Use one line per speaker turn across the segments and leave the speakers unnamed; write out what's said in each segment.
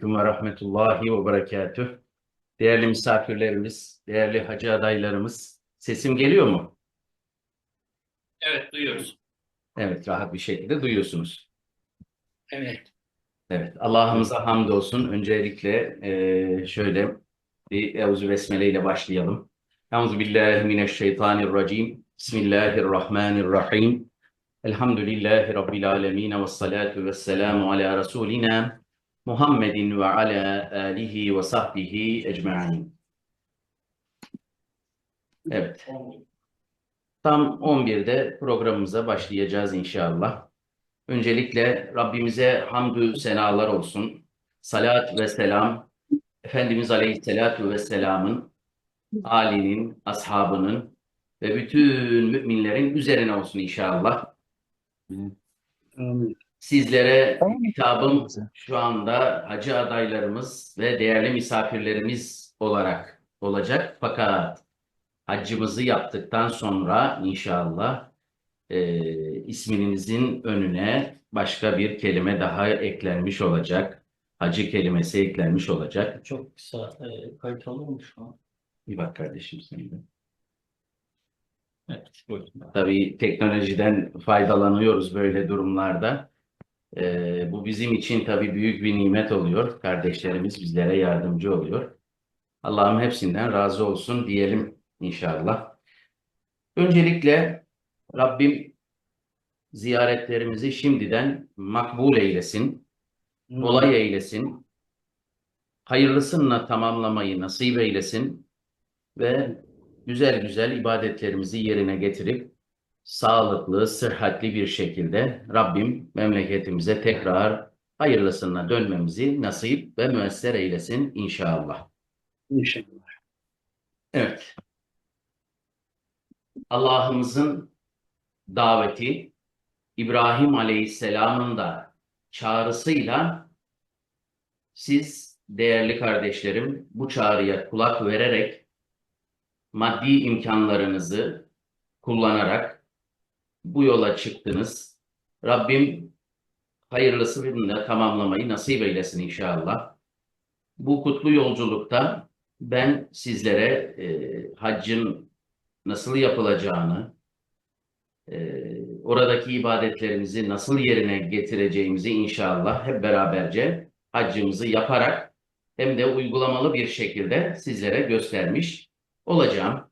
Aleyküm ve Rahmetullahi ve Berekatüh. Değerli misafirlerimiz, değerli hacı adaylarımız, sesim geliyor mu?
Evet duyuyoruz.
Evet, rahat bir şekilde duyuyorsunuz.
Evet.
Evet, Allah'ımıza hamdolsun. Öncelikle eee, şöyle bir Euzu Besmele ile başlayalım. Euzu billahi mineşşeytanirracim. Bismillahirrahmanirrahim. Elhamdülillahi Rabbil alemin ve salatu ve selamu ala Resulina Muhammedin ve ala alihi ve sahbihi ecma'in. Evet. Tam 11'de programımıza başlayacağız inşallah. Öncelikle Rabbimize hamdü senalar olsun. Salat ve selam Efendimiz Aleyhisselatü Vesselam'ın, âlinin, ashabının ve bütün müminlerin üzerine olsun inşallah.
Amin.
Sizlere kitabım şu anda hacı adaylarımız ve değerli misafirlerimiz olarak olacak. Fakat haccımızı yaptıktan sonra inşallah e, isminizin önüne başka bir kelime daha eklenmiş olacak. Hacı kelimesi eklenmiş olacak.
Çok kısa e, kayıt olur mu şu an?
Bir bak kardeşim sen de.
Evet. Buyurun.
Tabii teknolojiden faydalanıyoruz böyle durumlarda. Ee, bu bizim için tabii büyük bir nimet oluyor. Kardeşlerimiz bizlere yardımcı oluyor. Allah'ım hepsinden razı olsun diyelim inşallah. Öncelikle Rabbim ziyaretlerimizi şimdiden makbul eylesin, kolay eylesin, hayırlısıyla tamamlamayı nasip eylesin ve güzel güzel ibadetlerimizi yerine getirip sağlıklı, sıhhatli bir şekilde Rabbim memleketimize tekrar hayırlısına dönmemizi nasip ve müesser eylesin inşallah.
İnşallah.
Evet. Allah'ımızın daveti İbrahim Aleyhisselam'ın da çağrısıyla siz değerli kardeşlerim bu çağrıya kulak vererek maddi imkanlarınızı kullanarak bu yola çıktınız. Rabbim hayırlısıyla tamamlamayı nasip eylesin inşallah. Bu kutlu yolculukta ben sizlere e, haccın nasıl yapılacağını, e, oradaki ibadetlerimizi nasıl yerine getireceğimizi inşallah hep beraberce haccımızı yaparak hem de uygulamalı bir şekilde sizlere göstermiş olacağım.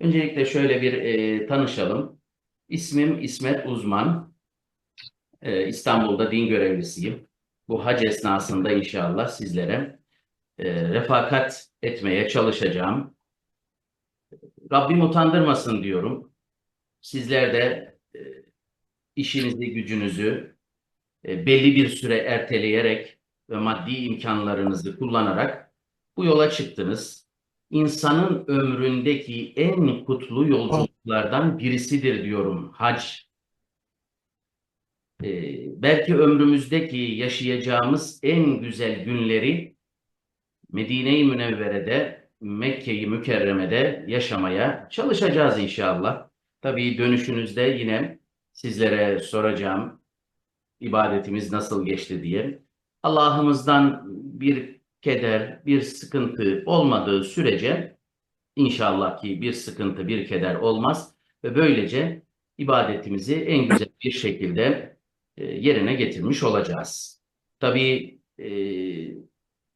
Öncelikle şöyle bir e, tanışalım. İsmim İsmet Uzman. E, İstanbul'da din görevlisiyim. Bu hac esnasında inşallah sizlere e, refakat etmeye çalışacağım. Rabbim utandırmasın diyorum. Sizler de e, işinizi, gücünüzü e, belli bir süre erteleyerek ve maddi imkanlarınızı kullanarak bu yola çıktınız. İnsanın ömründeki en kutlu yolculuklardan birisidir diyorum hac. E, belki ömrümüzdeki yaşayacağımız en güzel günleri Medine-i Münevvere'de, Mekke-i Mükerreme'de yaşamaya çalışacağız inşallah. Tabii dönüşünüzde yine sizlere soracağım ibadetimiz nasıl geçti diye. Allah'ımızdan bir keder, bir sıkıntı olmadığı sürece inşallah ki bir sıkıntı, bir keder olmaz ve böylece ibadetimizi en güzel bir şekilde e, yerine getirmiş olacağız. Tabii e,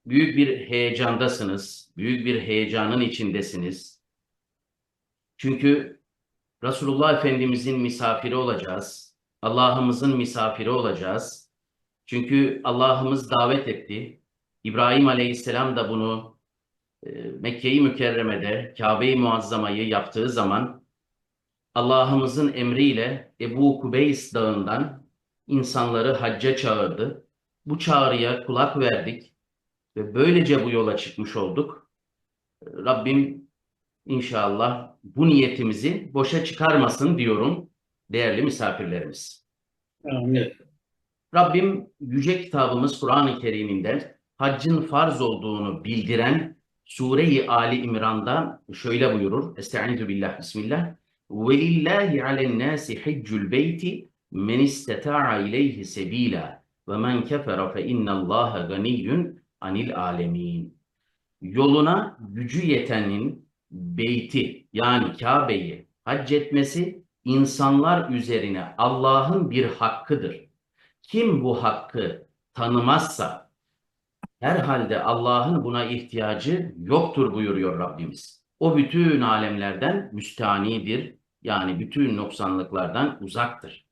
büyük bir heyecandasınız, büyük bir heyecanın içindesiniz. Çünkü Resulullah Efendimizin misafiri olacağız. Allah'ımızın misafiri olacağız. Çünkü Allah'ımız davet etti. İbrahim Aleyhisselam da bunu e, Mekke-i Mükerreme'de Kabe-i Muazzama'yı yaptığı zaman Allah'ımızın emriyle Ebu Kubeys Dağı'ndan insanları hacca çağırdı. Bu çağrıya kulak verdik ve böylece bu yola çıkmış olduk. Rabbim inşallah bu niyetimizi boşa çıkarmasın diyorum değerli misafirlerimiz.
Amin.
Rabbim yüce kitabımız Kur'an-ı Kerim'inde haccın farz olduğunu bildiren Sure-i Ali İmran'da şöyle buyurur. Estaizu billah bismillah. Ve lillahi alen nasi haccul beyti men istata'a ileyhi sebila ve men kefere fe innallaha anil alemin. Yoluna gücü yetenin beyti yani Kabe'yi hac etmesi insanlar üzerine Allah'ın bir hakkıdır. Kim bu hakkı tanımazsa herhalde Allah'ın buna ihtiyacı yoktur buyuruyor Rabbimiz. O bütün alemlerden müstanidir. Yani bütün noksanlıklardan uzaktır.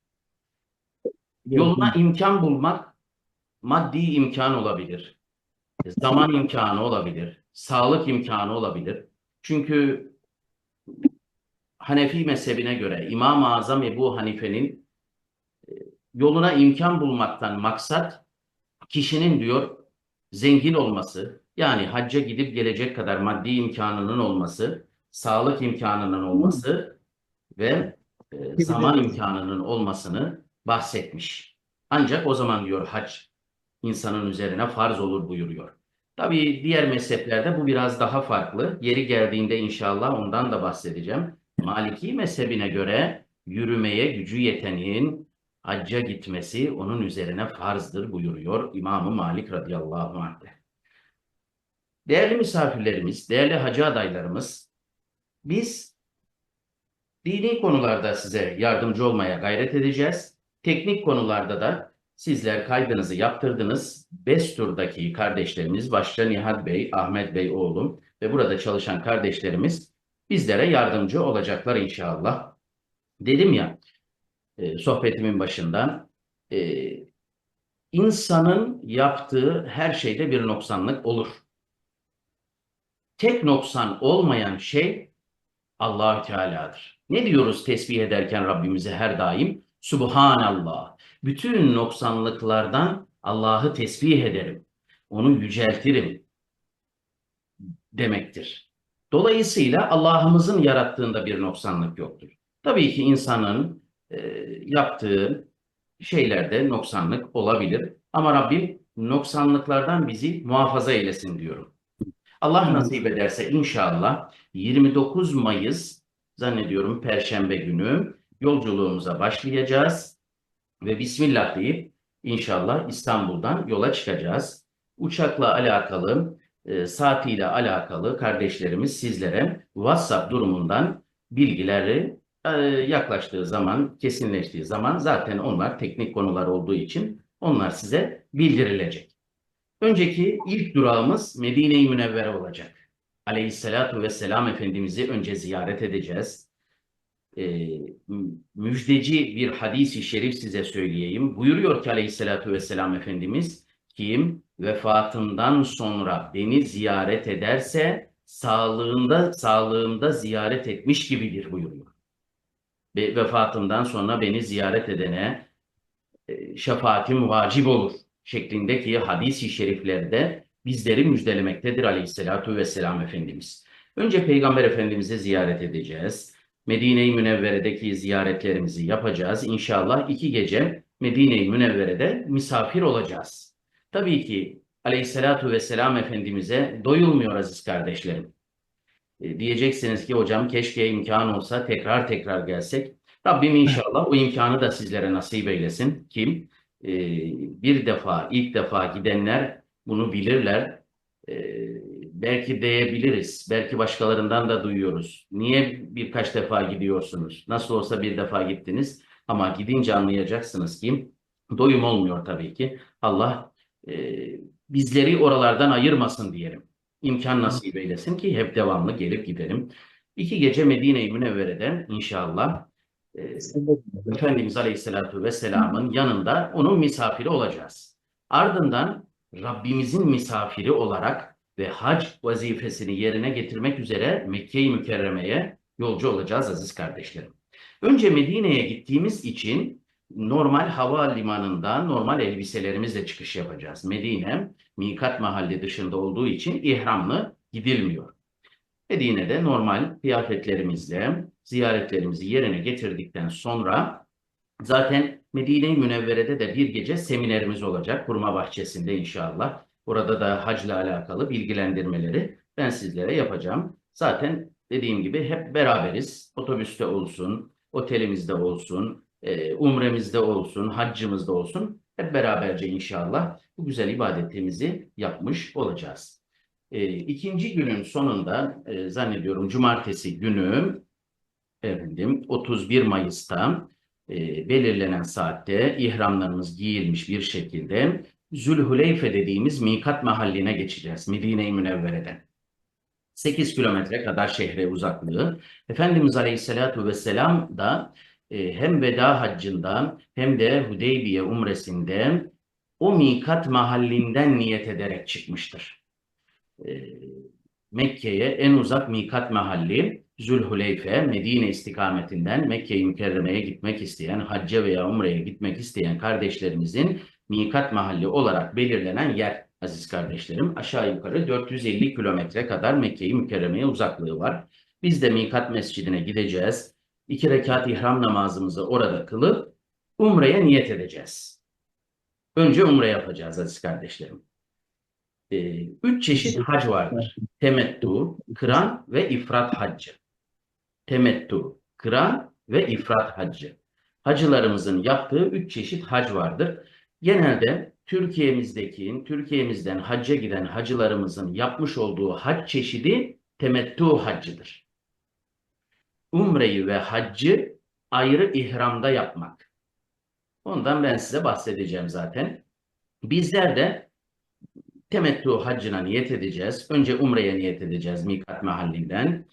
Yoluna imkan bulmak maddi imkan olabilir. Zaman imkanı olabilir. Sağlık imkanı olabilir. Çünkü Hanefi mezhebine göre İmam-ı Azam Ebu Hanife'nin e, yoluna imkan bulmaktan maksat kişinin diyor zengin olması, yani hacca gidip gelecek kadar maddi imkanının olması, sağlık imkanının olması ve e, zaman imkanının olmasını bahsetmiş. Ancak o zaman diyor hac insanın üzerine farz olur buyuruyor. Tabii diğer mezheplerde bu biraz daha farklı. Yeri geldiğinde inşallah ondan da bahsedeceğim. Maliki mezhebine göre yürümeye gücü yetenin hacca gitmesi onun üzerine farzdır buyuruyor İmam-ı Malik radıyallahu anh. Değerli misafirlerimiz, değerli hacı adaylarımız, biz dini konularda size yardımcı olmaya gayret edeceğiz. Teknik konularda da sizler kaydınızı yaptırdınız. Bestur'daki kardeşlerimiz, başta Nihat Bey, Ahmet Bey oğlum ve burada çalışan kardeşlerimiz bizlere yardımcı olacaklar inşallah. Dedim ya, e, sohbetimin başında, e, insanın yaptığı her şeyde bir noksanlık olur. Tek noksan olmayan şey Allahü Teala'dır. Ne diyoruz tesbih ederken Rabbimize her daim? Subhanallah. Bütün noksanlıklardan Allah'ı tesbih ederim. Onu yüceltirim demektir. Dolayısıyla Allah'ımızın yarattığında bir noksanlık yoktur. Tabii ki insanın e, yaptığı şeylerde noksanlık olabilir. Ama Rabbim noksanlıklardan bizi muhafaza eylesin diyorum. Allah nasip ederse inşallah 29 Mayıs zannediyorum Perşembe günü yolculuğumuza başlayacağız ve Bismillah deyip inşallah İstanbul'dan yola çıkacağız. Uçakla alakalı, e, saatiyle alakalı kardeşlerimiz sizlere WhatsApp durumundan bilgileri yaklaştığı zaman, kesinleştiği zaman zaten onlar teknik konular olduğu için onlar size bildirilecek. Önceki ilk durağımız Medine-i Münevvere olacak. Aleyhissalatu vesselam Efendimiz'i önce ziyaret edeceğiz. Ee, müjdeci bir hadisi şerif size söyleyeyim. Buyuruyor ki Aleyhissalatu vesselam Efendimiz, kim vefatından sonra beni ziyaret ederse sağlığında sağlığımda ziyaret etmiş gibidir buyuruyor. Ve vefatımdan sonra beni ziyaret edene e, şefaatim vacip olur şeklindeki hadis-i şeriflerde bizleri müjdelemektedir aleyhissalatu vesselam Efendimiz. Önce Peygamber Efendimiz'i ziyaret edeceğiz. Medine-i Münevvere'deki ziyaretlerimizi yapacağız. İnşallah iki gece Medine-i Münevvere'de misafir olacağız. Tabii ki aleyhissalatu vesselam Efendimiz'e doyulmuyor aziz kardeşlerim. E, diyeceksiniz ki hocam keşke imkan olsa tekrar tekrar gelsek. Rabbim inşallah o imkanı da sizlere nasip eylesin. Kim? e, bir defa, ilk defa gidenler bunu bilirler. E, belki diyebiliriz, belki başkalarından da duyuyoruz. Niye birkaç defa gidiyorsunuz? Nasıl olsa bir defa gittiniz ama gidince anlayacaksınız ki doyum olmuyor tabii ki. Allah e, bizleri oralardan ayırmasın diyelim. İmkan nasip eylesin ki hep devamlı gelip gidelim. İki gece Medine-i Münevvere'de inşallah e, Efendimiz Aleyhisselatü Vesselam'ın yanında onun misafiri olacağız. Ardından Rabbimizin misafiri olarak ve hac vazifesini yerine getirmek üzere Mekke-i Mükerreme'ye yolcu olacağız aziz kardeşlerim. Önce Medine'ye gittiğimiz için normal hava limanında normal elbiselerimizle çıkış yapacağız. Medine mikat mahalli dışında olduğu için ihramlı gidilmiyor. Medine'de normal kıyafetlerimizle ziyaretlerimizi yerine getirdikten sonra zaten Medine-i Münevvere'de de bir gece seminerimiz olacak. Kurma Bahçesi'nde inşallah. Orada da hacla alakalı bilgilendirmeleri ben sizlere yapacağım. Zaten dediğim gibi hep beraberiz. Otobüste olsun, otelimizde olsun, e, umremizde olsun, haccımızda olsun hep beraberce inşallah bu güzel ibadetimizi yapmış olacağız. E, ikinci günün sonunda e, zannediyorum cumartesi günü efendim 31 Mayıs'ta e, belirlenen saatte ihramlarımız giyilmiş bir şekilde Zülhuleyfe dediğimiz mikat mahalline geçeceğiz Medine-i Münevvere'den. 8 kilometre kadar şehre uzaklığı. Efendimiz Aleyhisselatü Vesselam da e, hem veda haccında hem de Hudeybiye umresinde o mikat mahallinden niyet ederek çıkmıştır. E, Mekke'ye en uzak mikat mahalli Zülhuleyfe, Medine istikametinden Mekke-i Mükerreme'ye gitmek isteyen, hacca veya umreye gitmek isteyen kardeşlerimizin mikat mahalli olarak belirlenen yer aziz kardeşlerim. Aşağı yukarı 450 kilometre kadar Mekke-i Mükerreme'ye uzaklığı var. Biz de mikat mescidine gideceğiz. İki rekat ihram namazımızı orada kılıp umreye niyet edeceğiz. Önce umre yapacağız aziz kardeşlerim. Ee, üç çeşit hac vardır. Temettu, kıran ve ifrat haccı. Temettu, kıran ve ifrat haccı. Hacılarımızın yaptığı üç çeşit hac vardır. Genelde Türkiye'mizdeki, Türkiye'mizden hacca giden hacılarımızın yapmış olduğu hac çeşidi temettu haccıdır. Umreyi ve haccı ayrı ihramda yapmak. Ondan ben size bahsedeceğim zaten. Bizler de temettu haccına niyet edeceğiz. Önce umreye niyet edeceğiz mikat mahallinden.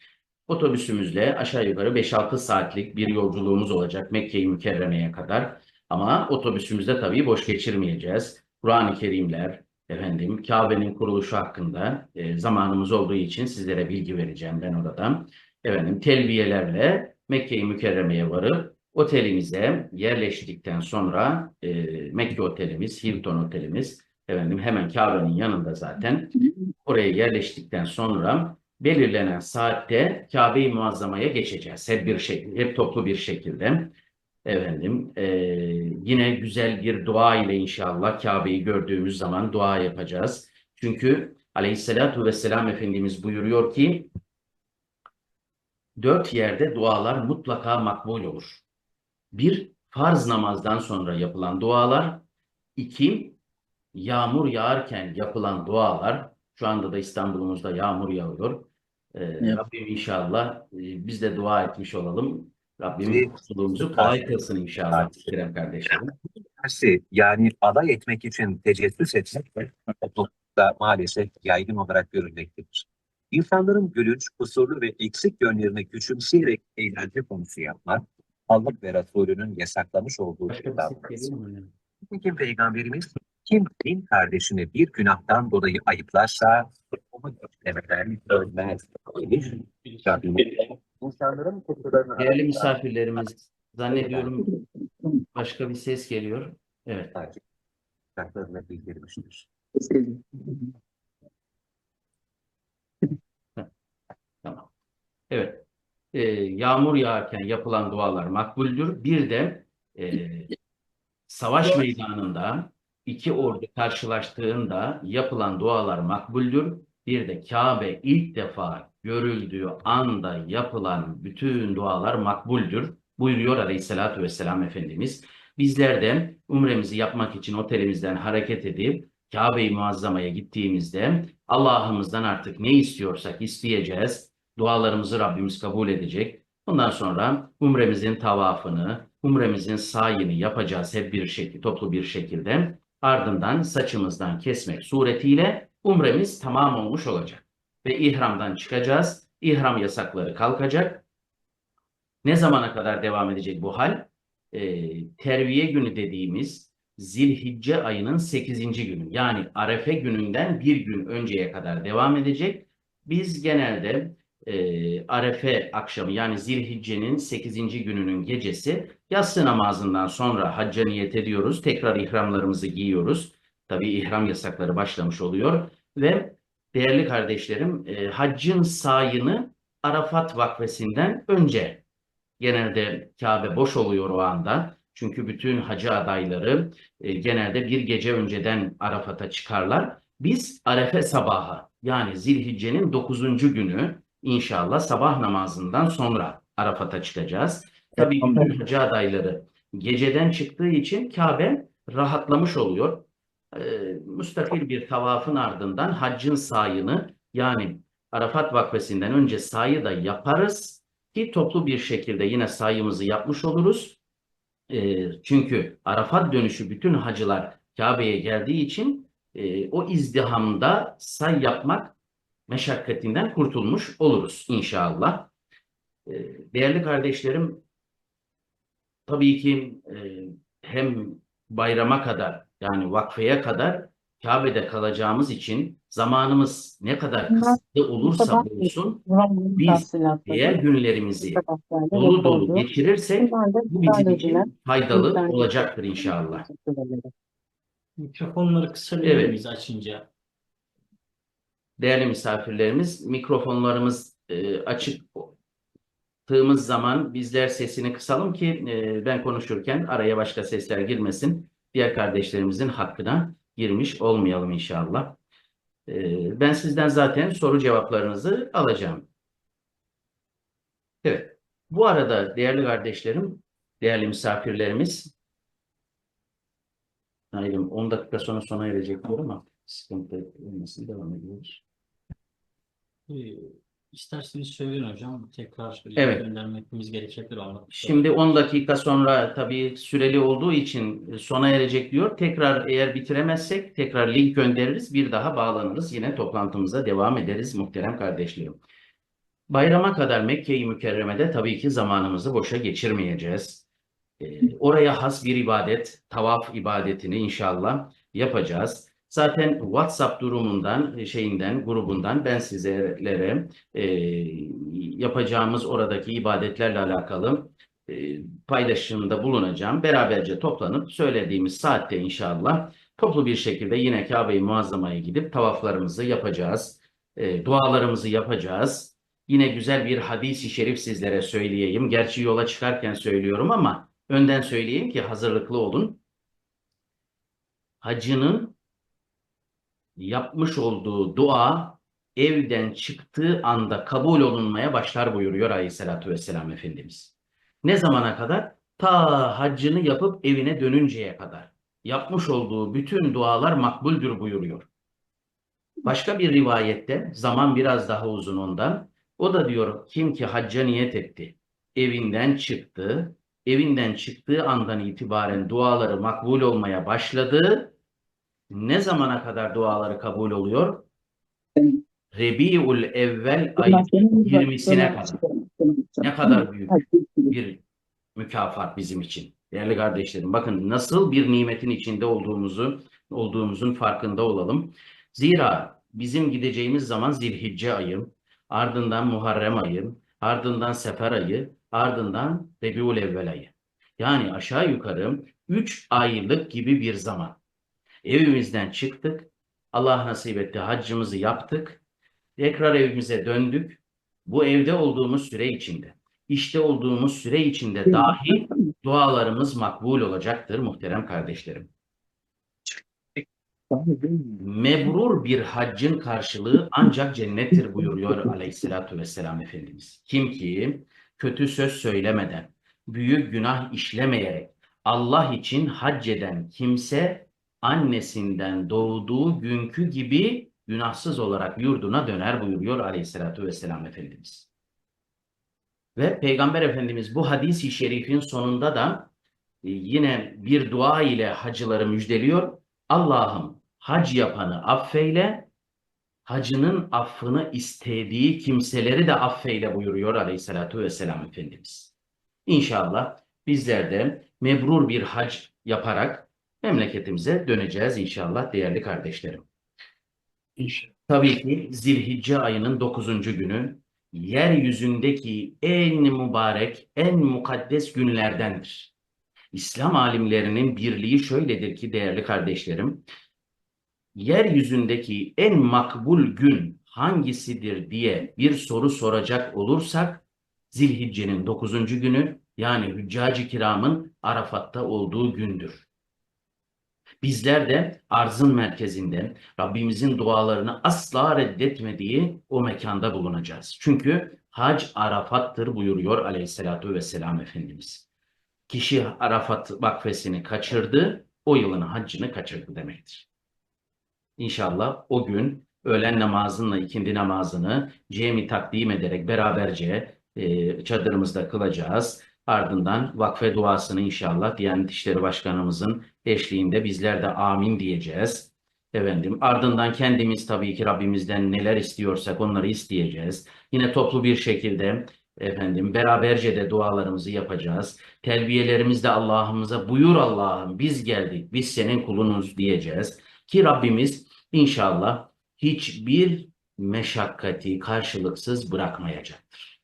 Otobüsümüzle aşağı yukarı 5-6 saatlik bir yolculuğumuz olacak Mekke-i Mükerreme'ye kadar. Ama otobüsümüzde tabii boş geçirmeyeceğiz. Kur'an-ı Kerimler, efendim Kabe'nin kuruluşu hakkında e, zamanımız olduğu için sizlere bilgi vereceğim ben oradan. Efendim telbiyelerle Mekke-i Mükerreme'ye varıp otelimize yerleştikten sonra e, Mekke otelimiz, Hilton otelimiz efendim hemen Kabe'nin yanında zaten oraya yerleştikten sonra belirlenen saatte Kabe-i Muazzama'ya geçeceğiz. Hep bir şekilde, hep toplu bir şekilde. Efendim, e, yine güzel bir dua ile inşallah Kabe'yi gördüğümüz zaman dua yapacağız. Çünkü Aleyhisselatu Vesselam Efendimiz buyuruyor ki, dört yerde dualar mutlaka makbul olur. Bir, farz namazdan sonra yapılan dualar. iki yağmur yağarken yapılan dualar. Şu anda da İstanbul'umuzda yağmur yağıyor. Ee,
Evet.
Rabbim inşallah e, biz de dua etmiş olalım. Rabbim mutluluğumuzu kolay kılsın inşallah Kerem kardeşlerim.
tersi yani alay etmek için tecessüs etmek toplumda maalesef yaygın olarak görülmektedir. İnsanların gülünç, kusurlu ve eksik yönlerini küçümseyerek eğlence konusu yapmak, Allah ve Resulünün yasaklamış olduğu bir
ses
davranış. Nitekim Peygamberimiz kim din kardeşini bir günahtan dolayı ayıplarsa onu demeden ölmez. demiş. İnsanların kusurlarını
Değerli misafirlerimiz, zannediyorum başka bir ses geliyor. Evet.
takip şartlarına bildirmiştir.
Tamam. Evet. Ee, yağmur yağarken yapılan dualar makbuldür. Bir de e, savaş meydanında iki ordu karşılaştığında yapılan dualar makbuldür. Bir de Kabe ilk defa görüldüğü anda yapılan bütün dualar makbuldür. Buyuruyor Aleyhisselatü Vesselam Efendimiz. Bizler de umremizi yapmak için otelimizden hareket edip Kabe-i Muazzama'ya gittiğimizde Allah'ımızdan artık ne istiyorsak isteyeceğiz. Dualarımızı Rabbimiz kabul edecek. Ondan sonra umremizin tavafını, umremizin sayını yapacağız hep bir şekilde, toplu bir şekilde. Ardından saçımızdan kesmek suretiyle umremiz tamam olmuş olacak. Ve ihramdan çıkacağız. İhram yasakları kalkacak. Ne zamana kadar devam edecek bu hal? Ee, terviye günü dediğimiz Zilhicce ayının 8. günü yani Arefe gününden bir gün önceye kadar devam edecek. Biz genelde e, Arefe akşamı yani Zilhicce'nin 8. gününün gecesi yatsı namazından sonra hacca niyet ediyoruz. Tekrar ihramlarımızı giyiyoruz. Tabii ihram yasakları başlamış oluyor ve değerli kardeşlerim e, haccın sayını Arafat vakfesinden önce genelde Kabe boş oluyor o anda. Çünkü bütün hacı adayları e, genelde bir gece önceden Arafat'a çıkarlar. Biz Arefe sabahı yani Zilhicce'nin 9. günü inşallah sabah namazından sonra Arafat'a çıkacağız. Tabii bütün hacı adayları geceden çıktığı için Kabe rahatlamış oluyor. Ee, müstakil bir tavafın ardından haccın sayını yani Arafat vakfesinden önce sayı da yaparız ki toplu bir şekilde yine sayımızı yapmış oluruz. Ee, çünkü Arafat dönüşü bütün hacılar Kabe'ye geldiği için e, o izdihamda say yapmak meşakkatinden kurtulmuş oluruz inşallah. Ee, değerli kardeşlerim, tabii ki e, hem bayrama kadar yani vakfeye kadar Kabe'de kalacağımız için zamanımız ne kadar kısıtlı olursa olsun biz diğer günlerimizi dolu dolu geçirirsek bu bizim için faydalı olacaktır inşallah.
Mikrofonları kısabilir
Evet.
miyiz açınca?
Değerli misafirlerimiz, mikrofonlarımız e, açıktığımız zaman bizler sesini kısalım ki e, ben konuşurken araya başka sesler girmesin. Diğer kardeşlerimizin hakkına girmiş olmayalım inşallah. E, ben sizden zaten soru cevaplarınızı alacağım. Evet. Bu arada değerli kardeşlerim, değerli misafirlerimiz, Nail'im 10 dakika sonra sona erecek ama sıkıntı olmasın devam ediyoruz.
Ee, isterseniz söyleyin hocam. Tekrar
Evet.
göndermemiz gerekecektir. anlatmak
Şimdi 10 dakika sonra tabii süreli olduğu için sona erecek diyor. Tekrar eğer bitiremezsek tekrar link göndeririz. Bir daha bağlanırız. Yine toplantımıza devam ederiz muhterem kardeşlerim. Bayrama kadar Mekke-i Mükerreme'de tabii ki zamanımızı boşa geçirmeyeceğiz. Ee, oraya has bir ibadet, tavaf ibadetini inşallah yapacağız. Zaten WhatsApp durumundan, şeyinden, grubundan ben sizlere e, yapacağımız oradaki ibadetlerle alakalı e, paylaşımda bulunacağım. Beraberce toplanıp söylediğimiz saatte inşallah toplu bir şekilde yine Kabe-i Muazzama'ya gidip tavaflarımızı yapacağız. E, dualarımızı yapacağız. Yine güzel bir hadisi şerif sizlere söyleyeyim. Gerçi yola çıkarken söylüyorum ama önden söyleyeyim ki hazırlıklı olun. Hacının yapmış olduğu dua evden çıktığı anda kabul olunmaya başlar buyuruyor Aleyhisselatü Vesselam Efendimiz. Ne zamana kadar? Ta haccını yapıp evine dönünceye kadar. Yapmış olduğu bütün dualar makbuldür buyuruyor. Başka bir rivayette zaman biraz daha uzun ondan. O da diyor kim ki hacca niyet etti, evinden çıktı, evinden çıktığı andan itibaren duaları makbul olmaya başladı. Ne zamana kadar duaları kabul oluyor? Rebiul evvel ayının 20'sine kadar. Ne kadar büyük bir mükafat bizim için. Değerli kardeşlerim bakın nasıl bir nimetin içinde olduğumuzu olduğumuzun farkında olalım. Zira bizim gideceğimiz zaman Zilhicce ayı, ardından Muharrem ayı, ardından Sefer ayı, ardından Rebiul evvel ayı. Yani aşağı yukarı 3 aylık gibi bir zaman. Evimizden çıktık. Allah nasip etti haccımızı yaptık. Tekrar evimize döndük. Bu evde olduğumuz süre içinde, işte olduğumuz süre içinde dahi dualarımız makbul olacaktır muhterem kardeşlerim. Mebrur bir haccın karşılığı ancak cennettir buyuruyor aleyhissalatü vesselam Efendimiz. Kim ki kötü söz söylemeden, büyük günah işlemeyerek Allah için hac eden kimse annesinden doğduğu günkü gibi günahsız olarak yurduna döner buyuruyor aleyhissalatü vesselam Efendimiz. Ve Peygamber Efendimiz bu hadis-i şerifin sonunda da e, yine bir dua ile hacıları müjdeliyor. Allah'ım hac yapanı affeyle, hacının affını istediği kimseleri de affeyle buyuruyor aleyhissalatü vesselam Efendimiz. İnşallah bizler de mebrur bir hac yaparak memleketimize döneceğiz inşallah değerli kardeşlerim.
İnşallah.
Tabii ki Zilhicce ayının 9. günü yeryüzündeki en mübarek, en mukaddes günlerdendir. İslam alimlerinin birliği şöyledir ki değerli kardeşlerim, yeryüzündeki en makbul gün hangisidir diye bir soru soracak olursak, Zilhicce'nin 9. günü yani Hüccac-ı Kiram'ın Arafat'ta olduğu gündür. Bizler de arzın merkezinde Rabbimizin dualarını asla reddetmediği o mekanda bulunacağız. Çünkü hac Arafat'tır buyuruyor aleyhissalatü vesselam Efendimiz. Kişi Arafat vakfesini kaçırdı, o yılın haccını kaçırdı demektir. İnşallah o gün öğlen namazınla ikindi namazını cemi takdim ederek beraberce e, çadırımızda kılacağız. Ardından vakfe duasını inşallah Diyanet İşleri Başkanımızın eşliğinde bizler de amin diyeceğiz. Efendim, ardından kendimiz tabii ki Rabbimizden neler istiyorsak onları isteyeceğiz. Yine toplu bir şekilde efendim beraberce de dualarımızı yapacağız. Telbiyelerimizde Allah'ımıza buyur Allah'ım biz geldik, biz senin kulunuz diyeceğiz. Ki Rabbimiz inşallah hiçbir meşakkati karşılıksız bırakmayacaktır.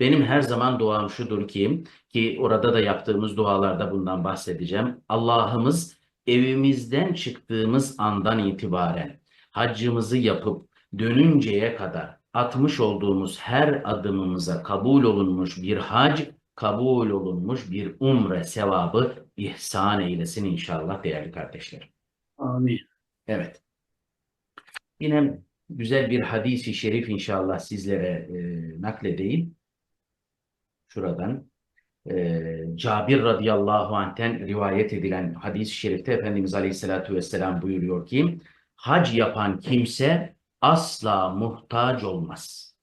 Benim her zaman duam şudur ki, ki orada da yaptığımız dualarda bundan bahsedeceğim. Allah'ımız evimizden çıktığımız andan itibaren haccımızı yapıp dönünceye kadar atmış olduğumuz her adımımıza kabul olunmuş bir hac, kabul olunmuş bir umre sevabı ihsan eylesin inşallah değerli kardeşlerim.
Amin.
Evet. Yine güzel bir hadisi şerif inşallah sizlere e, nakledeyim. Şuradan. E, Cabir radıyallahu anh'ten rivayet edilen hadis-i şerifte Efendimiz aleyhissalatü vesselam buyuruyor ki hac yapan kimse asla muhtaç olmaz.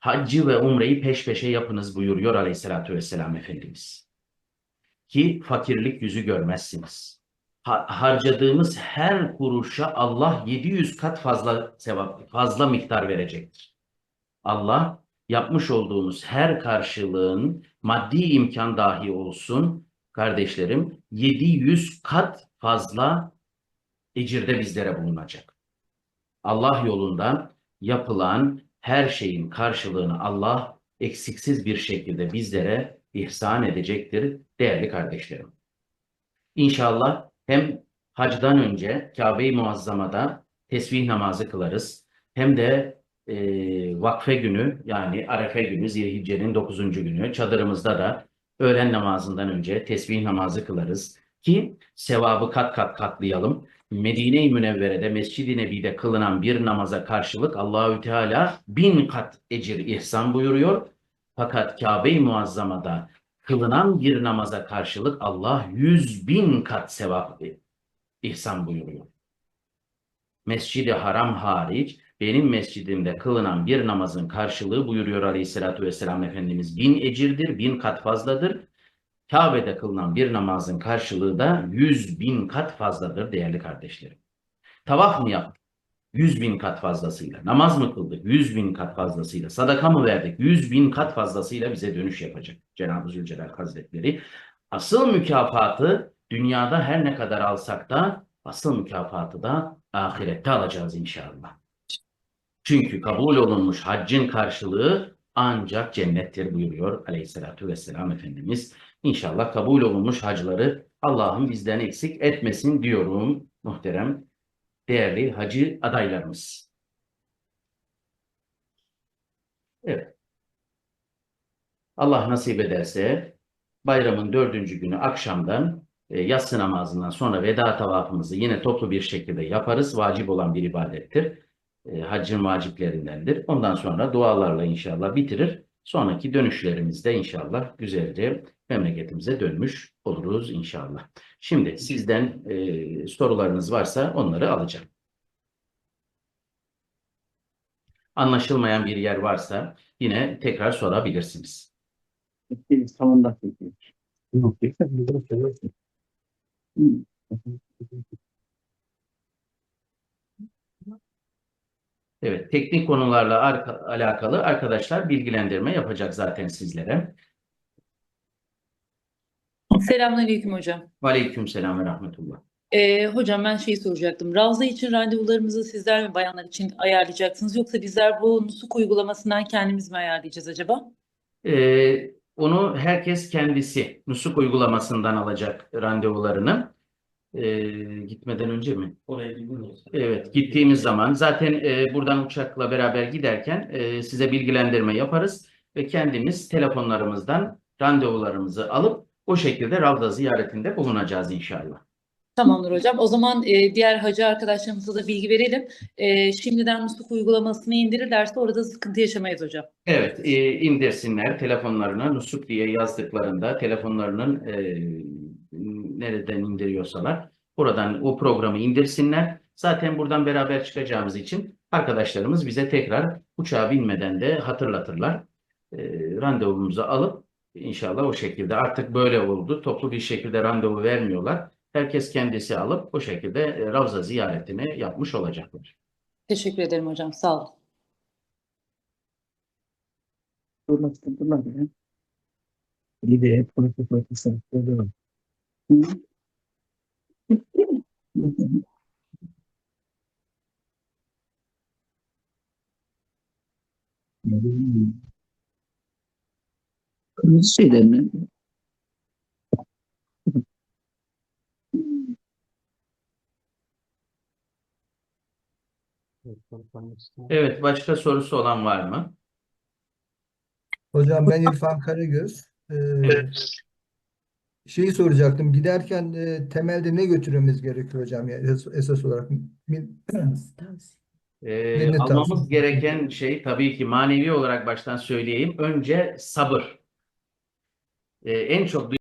Haccı ve umreyi peş peşe yapınız buyuruyor aleyhissalatü vesselam Efendimiz. Ki fakirlik yüzü görmezsiniz ha- harcadığımız her kuruşa Allah 700 kat fazla sevap, fazla miktar verecektir. Allah yapmış olduğumuz her karşılığın maddi imkan dahi olsun kardeşlerim 700 kat fazla ecirde bizlere bulunacak. Allah yolunda yapılan her şeyin karşılığını Allah eksiksiz bir şekilde bizlere ihsan edecektir değerli kardeşlerim. İnşallah hem hacdan önce Kabe-i Muazzama'da tesbih namazı kılarız. Hem de e, vakfe günü yani Arefe günü Zilhicce'nin 9. günü çadırımızda da öğlen namazından önce tesbih namazı kılarız. Ki sevabı kat kat katlayalım. Medine-i Münevvere'de Mescid-i Nebi'de kılınan bir namaza karşılık Allahü Teala bin kat ecir ihsan buyuruyor. Fakat Kabe-i Muazzama'da kılınan bir namaza karşılık Allah yüz bin kat sevap ihsan buyuruyor. Mescid-i Haram hariç benim mescidimde kılınan bir namazın karşılığı buyuruyor Aleyhisselatü Vesselam Efendimiz bin ecirdir, bin kat fazladır. Kabe'de kılınan bir namazın karşılığı da yüz bin kat fazladır değerli kardeşlerim. Tavaf mı yaptık? Yüz bin kat fazlasıyla. Namaz mı kıldık? Yüz bin kat fazlasıyla. Sadaka mı verdik? Yüz bin kat fazlasıyla bize dönüş yapacak Cenab-ı Zülcelal Hazretleri. Asıl mükafatı dünyada her ne kadar alsak da asıl mükafatı da ahirette alacağız inşallah. Çünkü kabul olunmuş haccın karşılığı ancak cennettir buyuruyor aleyhissalatü vesselam Efendimiz. İnşallah kabul olunmuş hacıları Allah'ım bizden eksik etmesin diyorum muhterem değerli hacı adaylarımız. Evet. Allah nasip ederse bayramın dördüncü günü akşamdan e, yatsı namazından sonra veda tavafımızı yine toplu bir şekilde yaparız. Vacip olan bir ibadettir. E, haccın vaciplerindendir. Ondan sonra dualarla inşallah bitirir. Sonraki dönüşlerimizde inşallah güzelce memleketimize dönmüş oluruz inşallah. Şimdi sizden e, sorularınız varsa onları alacağım. Anlaşılmayan bir yer varsa yine tekrar sorabilirsiniz.
Tamam da.
Yok,
Evet, teknik konularla arka- alakalı arkadaşlar bilgilendirme yapacak zaten sizlere.
Selamünaleyküm hocam.
Aleykümselam ve rahmetullah.
Ee, hocam ben şeyi soracaktım. Ravza için randevularımızı sizler mi bayanlar için ayarlayacaksınız yoksa bizler bu nusuk uygulamasından kendimiz mi ayarlayacağız acaba?
Ee, onu herkes kendisi Nusuk uygulamasından alacak randevularını. Ee, gitmeden önce mi?
Oraya gidiyoruz.
Evet, gittiğimiz zaman zaten e, buradan uçakla beraber giderken e, size bilgilendirme yaparız ve kendimiz telefonlarımızdan randevularımızı alıp o şekilde Ravza ziyaretinde bulunacağız inşallah.
Tamamdır hocam. O zaman e, diğer hacı arkadaşlarımıza da bilgi verelim. E, şimdiden nusuk uygulamasını indirirlerse orada sıkıntı yaşamayız hocam.
Evet, e, indirsinler telefonlarına Nusuk diye yazdıklarında telefonlarının e, nereden indiriyorsalar buradan o programı indirsinler. Zaten buradan beraber çıkacağımız için arkadaşlarımız bize tekrar uçağa binmeden de hatırlatırlar. E, randevumuzu alıp inşallah o şekilde artık böyle oldu. Toplu bir şekilde randevu vermiyorlar. Herkes kendisi alıp o şekilde e, Ravza ziyaretini yapmış olacaklar.
Teşekkür ederim hocam. Sağ olun.
Durlaştırdılar ya. İyi de hep politik Kırmızı şeyler mi?
Evet, başka sorusu olan var mı?
Hocam ben İrfan Karagöz. Ee, şeyi soracaktım. Giderken e, temelde ne götürmemiz gerekiyor hocam yani esas, esas olarak? Min-
Ee, almamız
tavsiye.
gereken şey tabii ki manevi olarak baştan söyleyeyim. Önce sabır. Ee, en çok